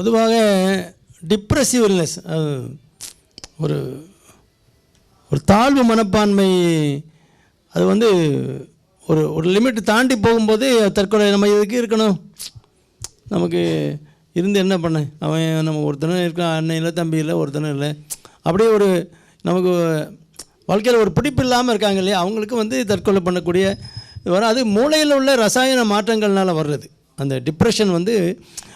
பொதுவாக depressive illness ஒரு ஒரு தாழ்வு மனப்பான்மை அது வந்து ஒரு ஒரு லிமிட் தாண்டி போகும்போது தற்கொலை நம்ம இதுக்கு இருக்கணும்? நமக்கு இருந்து என்ன பண்ண? அவன் நம்ம ஒருத்தனும் இருக்கான் அண்ணன் இல்லை தம்பி இல்லை ஒருத்தனும் இல்லை. அப்படியே ஒரு நமக்கு வாழ்க்கையில் ஒரு பிடிப்பு இல்லாமல் இருக்காங்க இல்லையா? அவங்களுக்கு வந்து தற்கொலை பண்ணக்கூடிய இது வரும் அது மூளையில் உள்ள ரசாயன மாற்றங்கள்னால வர்றது. அந்த டிப்ரெஷன் வந்து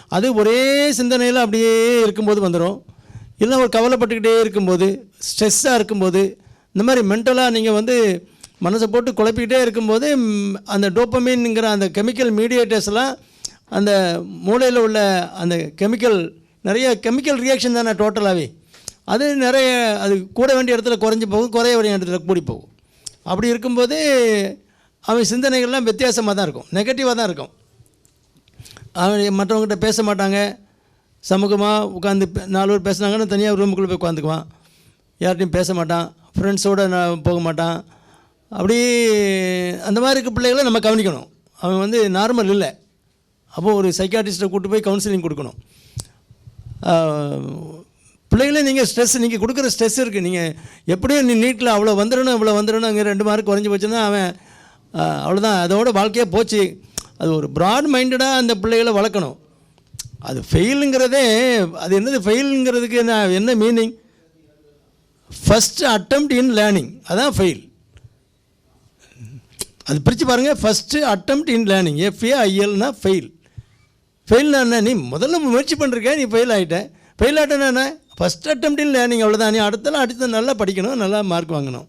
அது ஒரே சிந்தனையில் அப்படியே இருக்கும்போது வந்துடும் இல்லை ஒரு கவலைப்பட்டுக்கிட்டே இருக்கும்போது ஸ்ட்ரெஸ்ஸாக இருக்கும்போது இந்த மாதிரி மென்டலாக நீங்கள் வந்து மனசை போட்டு குழப்பிக்கிட்டே இருக்கும்போது அந்த டோப்பமீனுங்கிற அந்த கெமிக்கல் மீடியேட்டர்ஸ்லாம் அந்த மூளையில் உள்ள அந்த கெமிக்கல் நிறைய கெமிக்கல் ரியாக்ஷன் தானே டோட்டலாகவே அது நிறைய அது கூட வேண்டிய இடத்துல குறைஞ்சி போகும் குறைய வேண்டிய இடத்துல கூடி போகும். அப்படி இருக்கும்போது அவன் சிந்தனைகள்லாம் வித்தியாசமாக தான் இருக்கும். நெகட்டிவாக தான் இருக்கும். அவன் மற்றவங்ககிட்ட பேச மாட்டாங்க. சமூகமாக உட்காந்து நாலு பேர் பேசுனாங்கன்னா தனியாக ரூமுக்குள்ளே போய் உட்காந்துக்குவான் யார்கிட்டையும் பேச மாட்டான். ஃப்ரெண்ட்ஸோடு நான் போக மாட்டான். அப்படி அந்த மாதிரி இருக்க பிள்ளைகளை நம்ம கவனிக்கணும். அவன் வந்து நார்மல் இல்லை. அப்போது ஒரு சைக்காட்டிஸ்ட்டை கூட்டு போய் கவுன்சிலிங் கொடுக்கணும். பிள்ளைகளே நீங்கள் ஸ்ட்ரெஸ் நீங்கள் கொடுக்குற ஸ்ட்ரெஸ் இருக்குது நீங்கள் எப்படியும் நீ நீட்டில் அவ்வளோ வந்துடணும் இவ்வளோ வந்துடணும் அங்கே ரெண்டு மார்க் குறைஞ்சி போச்சுன்னா அவன் அவ்வளோதான் அதோட வாழ்க்கையே போச்சு. அது ஒரு ப்ராட் மைண்டடாக அந்த பிள்ளைகளை வளர்க்கணும். அது ஃபெயிலுங்கிறதே அது என்னது ஃபெயிலுங்கிறதுக்கு என்ன என்ன meaning first attempt in learning அதான் ஃபெயில் அது பிரித்து பாருங்கள் first attempt in learning F A ஐஎல்னா fail ஃபெயில்னா என்ன? நீ முதல்ல முயற்சி பண்ணிருக்க நீ ஃபெயில் ஆகிட்ட ஃபெயில் ஆகிட்டேன்னா என்ன? ஃபஸ்ட் அட்டம் இன் லேர்னிங் அவ்வளோதான் நீ அடுத்தலாம் அடுத்து நல்லா படிக்கணும் நல்லா மார்க் வாங்கணும்.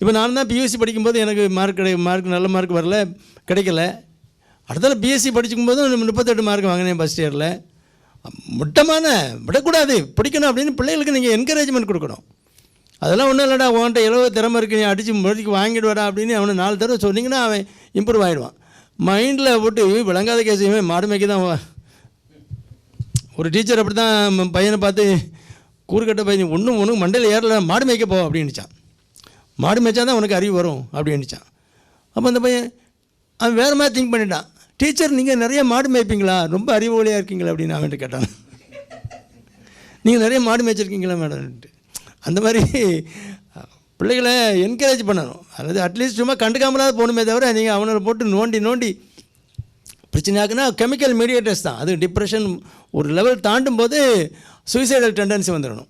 இப்போ நான் தான் பியூசி படிக்கும்போது எனக்கு மார்க் கிடை மார்க் நல்ல மார்க் வரல கிடைக்கல. அடுத்தால பிஎஸ்சி படிச்சுக்கும்போது முப்பத்தெட்டு மார்க் வாங்கினேன் ஃபஸ்ட் இயரில் முட்டமான விடக்கூடாது. பிடிக்கணும் அப்படின்னு பிள்ளைகளுக்கு நீங்கள் என்கரேஜ்மெண்ட் கொடுக்கணும். அதெல்லாம் ஒன்றும் இல்லைடா உன்கிட்ட எவ்வளோ திறமை இருக்கு நீ அடித்து முடிக்கு வாங்கிடுவாடா அப்படின்னு அவனை நாலு தடவை சொன்னீங்கன்னா அவன் இம்ப்ரூவ் ஆகிடுவான் மைண்டில் போட்டு விளங்காத கேஸையுமே மாடு தான் ஒரு டீச்சர் அப்படி தான் பையனை பார்த்து கூறுகட்ட பையன் ஒன்றும் ஒன்றும் மண்டையில் ஏறல மாடு மேய்க்க போ அப்படின்னுச்சான் மாடு மேய்ச்சா தான் உனக்கு அறிவு வரும் அப்படின்னுச்சான் அப்போ அந்த பையன் அவன் வேறு மாதிரி திங்க் பண்ணிட்டான். டீச்சர் நீங்கள் நிறைய மாடு மேய்ப்பீங்களா? ரொம்ப அறிவுலையாக இருக்கீங்களா அப்படின்னு அவன்ட்டு கேட்டான். நீங்கள் நிறைய மாடு மேய்ச்சிருக்கீங்களா மேடம்ன்ட்டு அந்த மாதிரி பிள்ளைகளை என்கரேஜ் பண்ணணும். அதாவது அட்லீஸ்ட் சும்மா கண்டுக்காமலாவது போகணுமே தவிர நீங்கள் அவனை போட்டு நோண்டி நோண்டி. பிரச்சனையாக்குன்னா கெமிக்கல் மீடியேட்டர்ஸ் தான். அது டிப்ரெஷன் ஒரு லெவல் தாண்டும் போது சூசைடல் டெண்டன்சி வந்துடணும்.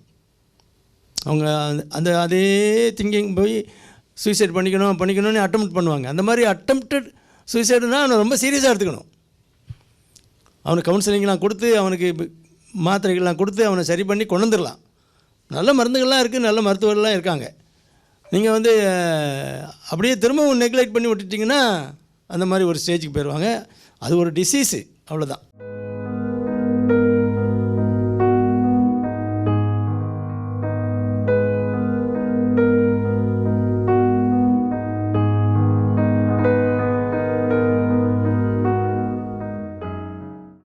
அவங்க அந்த- அந்த அதே திங்கிங் போய் சூசைட் பண்ணிக்கணும் பண்ணிக்கணும்னு அட்டெம்ப்ட் பண்ணுவாங்க. அந்த மாதிரி அட்டம்ப்டட் சூசைடுனா அவனை ரொம்ப சீரியஸாக எடுத்துக்கணும். அவனுக்கு கவுன்சிலிங்லாம் கொடுத்து அவனுக்கு மாத்திரைகள்லாம் கொடுத்து அவனை சரி பண்ணி கொண்டு வந்துடலாம். நல்ல மருந்துகள்லாம் இருக்குது நல்ல மருத்துவர்கள்லாம் இருக்காங்க. நீங்கள் வந்து அப்படியே திரும்பவும் நெக்லெக்ட் பண்ணி விட்டுட்டிங்கன்னா அந்த மாதிரி ஒரு ஸ்டேஜுக்கு போயிடுவாங்க அது ஒரு டிசீஸு அவ்வளோதான்